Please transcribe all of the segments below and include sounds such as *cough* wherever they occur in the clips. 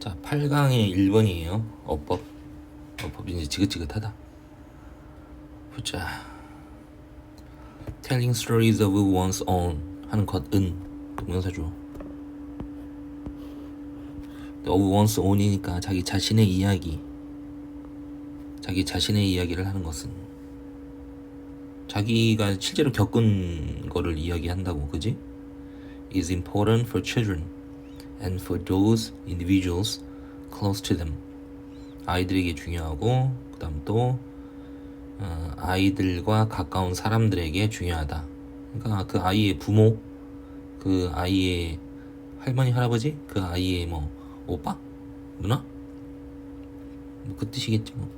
자, 8강의 1번이에요. 어법. 어법이 이제 지긋지긋하다. 보자. Telling stories of one's own 하는 것은 동명사죠. of one's own이니까 자기 자신의 이야기. 자기 자신의 이야기를 하는 것은 자기가 실제로 겪은 거를 이야기한다고, 그지? is important for children and for those individuals close to them. 아이들에게 중요하고 그다음 또 어, 아이들과 가까운 사람들에게 중요하다. 그러니까 그 아이의 부모, 그 아이의 할머니, 할아버지, 그 아이의 뭐 오빠, 누나, 뭐 그 뜻이겠지 뭐.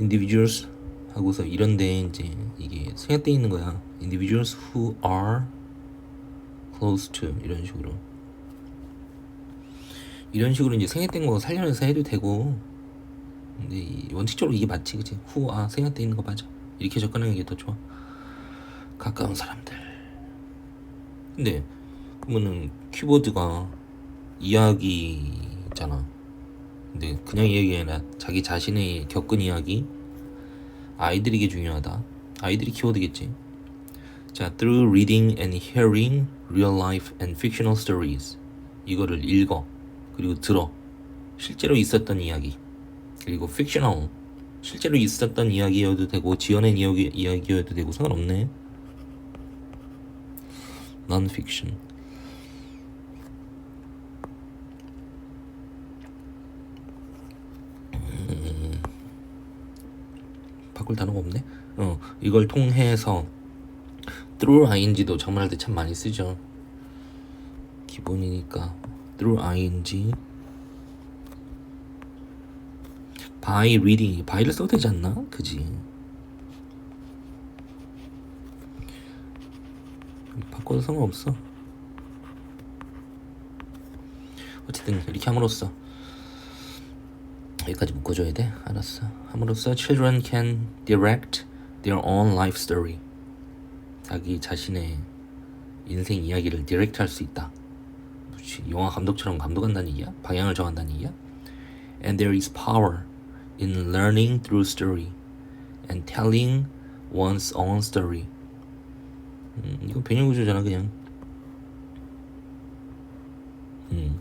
individuals 하고서 이런데 이제 이게 생략돼 있는 거야. individuals who are close to 이런 식으로 이런 식으로 이제 생략된 거 살려내서 해도 되고. 근데 이- 원칙적으로 이게 맞지 그치? 후아 생략돼 있는 거 맞아. 이렇게 접근하는 게 더 좋아. 가까운 사람들. 근데 그러면은 키보드가 이야기잖아. 근데 그냥 이야기 아니라 자기 자신의 겪은 이야기. 아이들에게 중요하다. 아이들이 키워드겠지. 자, through reading and hearing real life and fictional stories. 이거를 읽어. 그리고 들어. 실제로 있었던 이야기. 그리고 fictional. 실제로 있었던 이야기여도 되고 지어낸 이야기, 이야기여도 되고 상관없네. non-fiction. 음, 바꿀 단어가 없네. 어, 이걸 통해서 through ing도 장문할 때 참 많이 쓰죠. 기본이니까 through ing by reading by를 써도 되지 않나? 그지? 바꿔도 상관없어. 어쨌든 이렇게 함으로써 여기까지 묶어줘야 돼. 알았어. 함으로써 children can direct their own life story. 자기 자신의 인생 이야기를 디렉트 할 수 있다. 영화 감독처럼 감독한다는 얘기야? 방향을 정한다는 얘기야? And there is power in learning through story and telling one's own story. 음, 이거 변형 구조잖아 그냥. 음,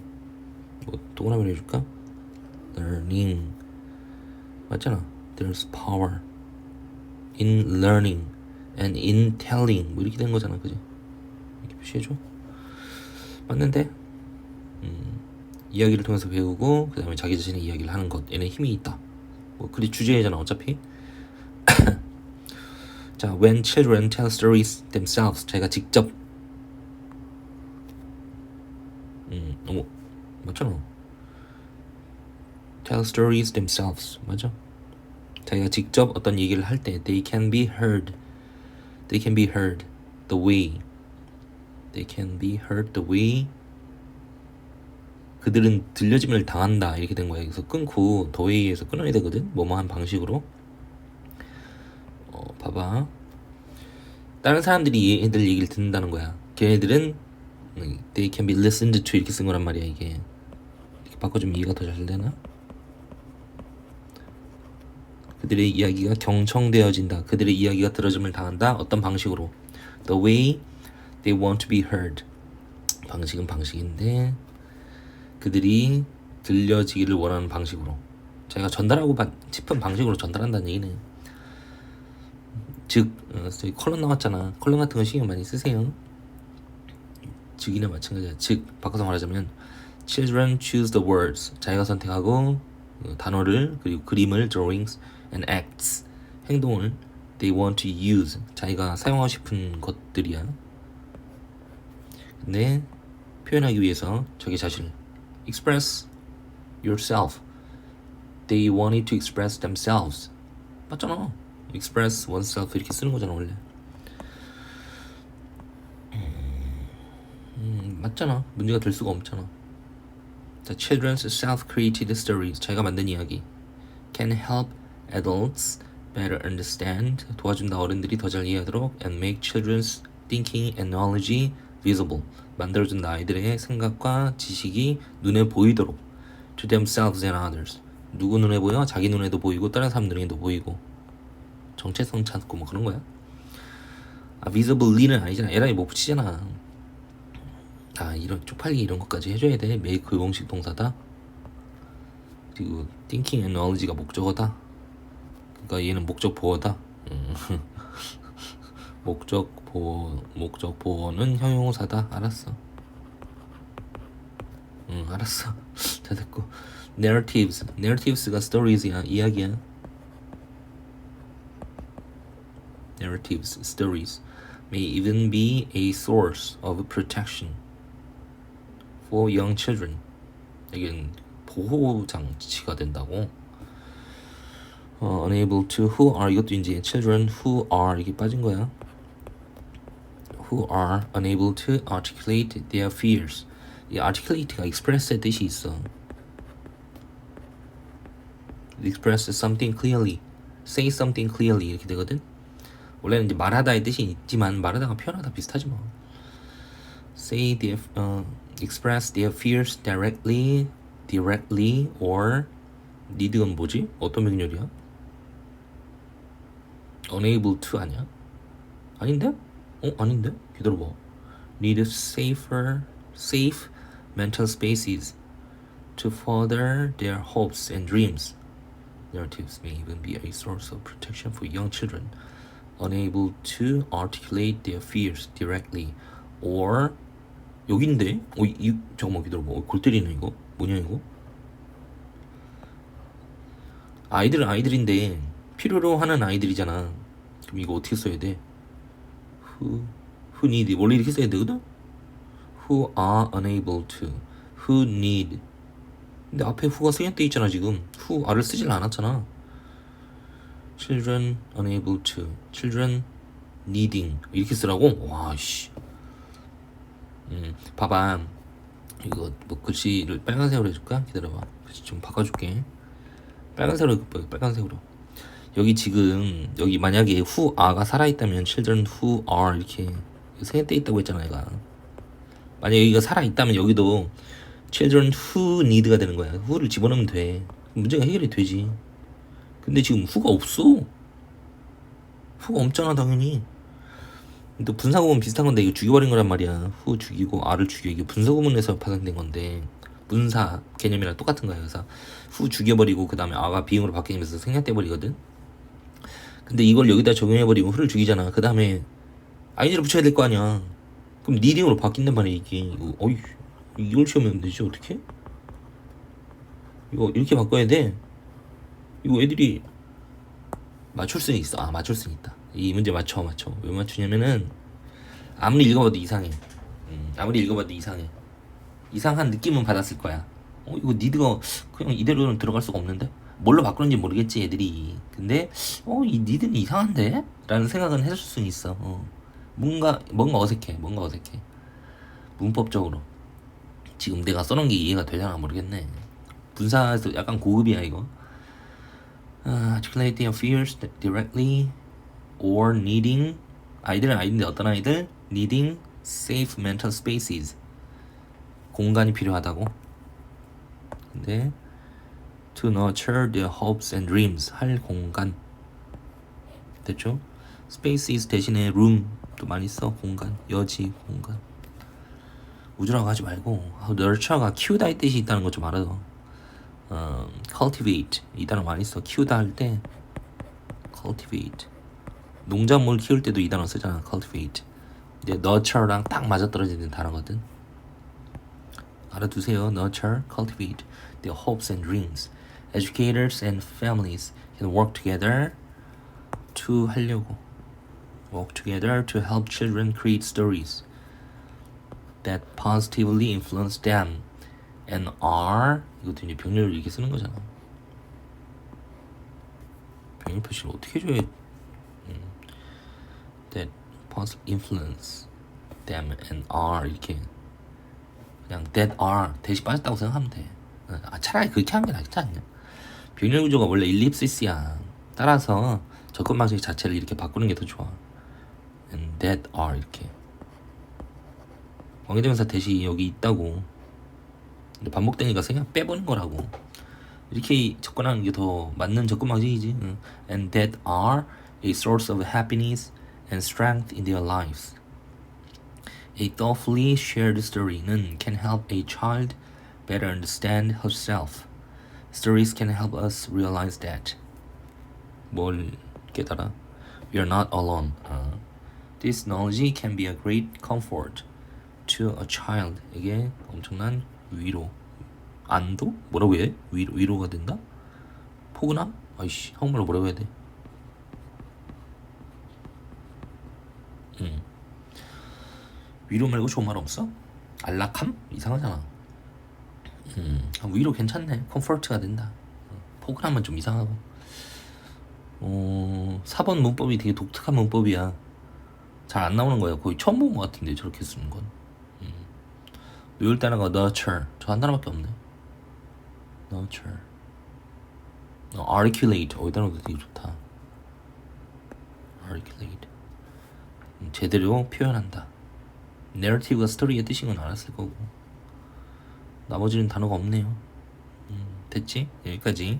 뭐 동그라미 해줄까? Learning 맞잖아. There's power in learning and in telling 뭐 이렇게 된 거잖아 그지 이렇게 표시해줘 맞는데 음, 이야기를 통해서 배우고 그 다음에 자기 자신의 이야기를 하는 것 얘는 힘이 있다 뭐 그리 주제잖아 어차피 자 when children tell stories themselves 자기가 직접 음 어머 맞잖아 tell stories themselves 맞아 자기가 직접 어떤 얘기를 할 때 they can be heard they can be heard the way they can be heard the way 그들은 들려짐을 당한다 이렇게 된 거야 그래서 끊고 way에서 끊어야 되거든 뭐뭐한 방식으로 어 봐봐 다른 사람들이 얘들 얘기를 듣는다는 거야 걔네들은 음, they can be listened to 이렇게 쓴 거란 말이야 이게 이렇게 바꿔주면 이해가 더 잘 되나? 그들의 이야기가 경청되어진다. 그들의 이야기가 들어줌을 당한다. 어떤 방식으로? The way they want to be heard. 방식은 방식인데 그들이 들려지기를 원하는 방식으로 자기가 전달하고 바- 싶은 방식으로 전달한다는 얘기는 즉 어, 컬럼 나왔잖아. 컬럼 같은 거 신경 많이 쓰세요. 즉이나 마찬가지야. 즉 바꿔서 말하자면 children choose the words. 자기가 선택하고 어, 단어를 그리고 그림을 drawings and acts 행동을 they want to use 자기가 사용하고 싶은 것들이야. 근데 표현하기 위해서 자기 자신을 express yourself. They wanted to express themselves. 맞잖아. express oneself 이렇게 쓰는 거잖아 원래. 음, 맞잖아. 문제가 될 수가 없잖아. 자, children's self-created stories 자기가 만든 이야기 can help adults better understand 도와준다 어른들이 더 잘 이해하도록 and make children's thinking and knowledge visible 만들어준다 아이들의 생각과 지식이 눈에 보이도록 to themselves and others. 누구 눈에 보여? 자기 눈에도 보이고 다른 사람 눈에도 보이고 정체성 찾고 뭐 그런 거야. 아 visibly는 아니잖아. 에라이 뭐 붙이잖아. 아 이런 쪽팔리 이런 것까지 해줘야 돼. make 공식 동사다. 그리고 thinking and knowledge가 목적어다. 그러니까 얘는 목적 보어다. 음. *laughs* 목적 보어 목적 보어는 형용사다. 알았어. 응 알았어. 다 됐고 narratives narratives가 stories야 이야기야. narratives stories may even be a source of protection for young children. 이게 보호 장치가 된다고. 어, unable to who are 이것도 이제 children who are 이게 빠진 거야. Who are unable to articulate their fears. 이 articulate가 express의 뜻이 있어. express something clearly, say something clearly 이렇게 되거든. 원래는 이제 말하다의 뜻이 있지만 말하다가 표현하다 비슷하지 뭐. say their 어, express their fears directly, directly or need은 뭐지? 어떤 명렬이야? unable to 아니야? 아닌데? 어 아닌데? 기다려봐. need safer, safe mental spaces to further their hopes and dreams. Narratives may even be a source of protection for young children unable to articulate their fears directly or 여긴데? 어, 이, 잠깐만 기다려봐. 어, 골 때리네 이거. 뭐냐 이거? 아이들은 아이들인데 필요로 하는 아이들이잖아. 그럼 이거 어떻게 써야 돼? Who, who need 원래 이렇게 써야 되거든? Who are unable to, who need. 근데 앞에 who가 생략돼 있잖아 지금. who are를 쓰질 않았잖아. children unable to, children needing 이렇게 쓰라고? 와 씨. 음, 봐봐. 이거 뭐 글씨를 빨간색으로 해줄까? 기다려봐. 글씨 좀 바꿔줄게. 빨간색으로 빨간색으로. 여기 지금 여기 만약에 who are가 살아있다면 children who are 이렇게 생략돼 있다고 했잖아 얘가. 만약 여기가 살아있다면 여기도 children who need가 되는 거야. who를 집어넣으면 돼. 문제가 해결이 되지. 근데 지금 who가 없어. who가 없잖아 당연히. 또 분사구문 비슷한 건데 이거 죽여버린 거란 말이야. who 죽이고 r을 죽여 이게 분사구문에서 파생된 건데 분사 개념이랑 똑같은 거야. 그래서 who 죽여버리고 그 다음에 r가 being으로 바뀌면서 생략돼 버리거든. 근데 이걸 여기다 적용해버리고 who를 죽이잖아. 그 다음에 ing를 붙여야 될 거 아니야. 그럼 needing으로 바뀐단 말이야 이게. 이거 어이 이걸 시험하면 되지 어떻게? 이거 이렇게 바꿔야 돼. 이거 애들이 맞출 수는 있어. 아 맞출 수는 있다. 이 문제 맞춰 맞춰. 왜 맞추냐면은 아무리 읽어봐도 이상해. 음, 아무리 읽어봐도 이상해. 이상한 느낌은 받았을 거야. 어 이거 니드가 그냥 이대로는 들어갈 수가 없는데 뭘로 바꾸는지 모르겠지 애들이. 근데 어 이 니드는 이상한데? 라는 생각은 해줄 수는 있어. 어. 뭔가 뭔가 어색해. 뭔가 어색해. 문법적으로 지금 내가 써놓은 게 이해가 되려나 모르겠네. 분사에서 약간 고급이야 이거. uh, articulate their fears directly or needing 아이들은 아이인데 어떤 아이들 needing safe mental spaces 공간이 필요하다고 근데 to nurture their hopes and dreams 할 공간 됐죠? spaces 대신에 room도 많이 써 공간 여지 공간 우주라고 하지 말고 아, nurture가 키우다 의 뜻이 있다는 거좀 알아 어, cultivate 이 단어 많이 써 키우다 할 때 cultivate 농작물 키울 때도 이 단어 쓰잖아 cultivate 이제 nurture랑 딱 맞아떨어지는 단어거든 알아두세요 nurture, cultivate their hopes and dreams educators and families can work together to 하려고 work together to help children create stories that positively influence them and are 이것도 이제 병렬을 이렇게 쓰는 거잖아. 병렬 표시를 어떻게 해줘야 음, that positive influence them and are 이렇게 그냥 that are 대시 빠졌다고 생각하면 돼. 아 차라리 그렇게 하는 게 낫지 않냐? 병렬 구조가 원래 일립시스야. 따라서 접근 방식 자체를 이렇게 바꾸는 게 더 좋아. and that are 이렇게 관계대명사 대시 여기 있다고 반복되니까 그냥 빼보는 거라고. 이렇게 접근하는 게 더 맞는 접근 방식이지. 응. And that are a source of happiness and strength in their lives. A thoughtfully shared story는 can help a child better understand herself. Stories can help us realize that. 뭘 깨달아? We are not alone. 아. This knowledge can be a great comfort to a child. 이게 엄청난 위로. 안도? 뭐라고 해? 위로, 위로가 된다? 포근함? 아이씨, 한국말로 뭐라고 해야 돼? 음. 위로 말고 좋은 말 없어? 안락함? 이상하잖아. 음, 아, 위로 괜찮네. 컴포트가 된다. 어, 포근함은 좀 이상하고. 어, 4번 문법이 되게 독특한 문법이야. 잘 안 나오는 거야. 거의 처음 본 것 같은데 저렇게 쓰는 건. 음. 외울 단어가 nurture. 저 한 단어밖에 없네. nurture. 어, articulate. 어, 이 단어도 되게 좋다. articulate. 음, 제대로 표현한다. narrative가 스토리의 뜻인 건 알았을 거고. 나머지는 단어가 없네요. 음, 됐지? 여기까지.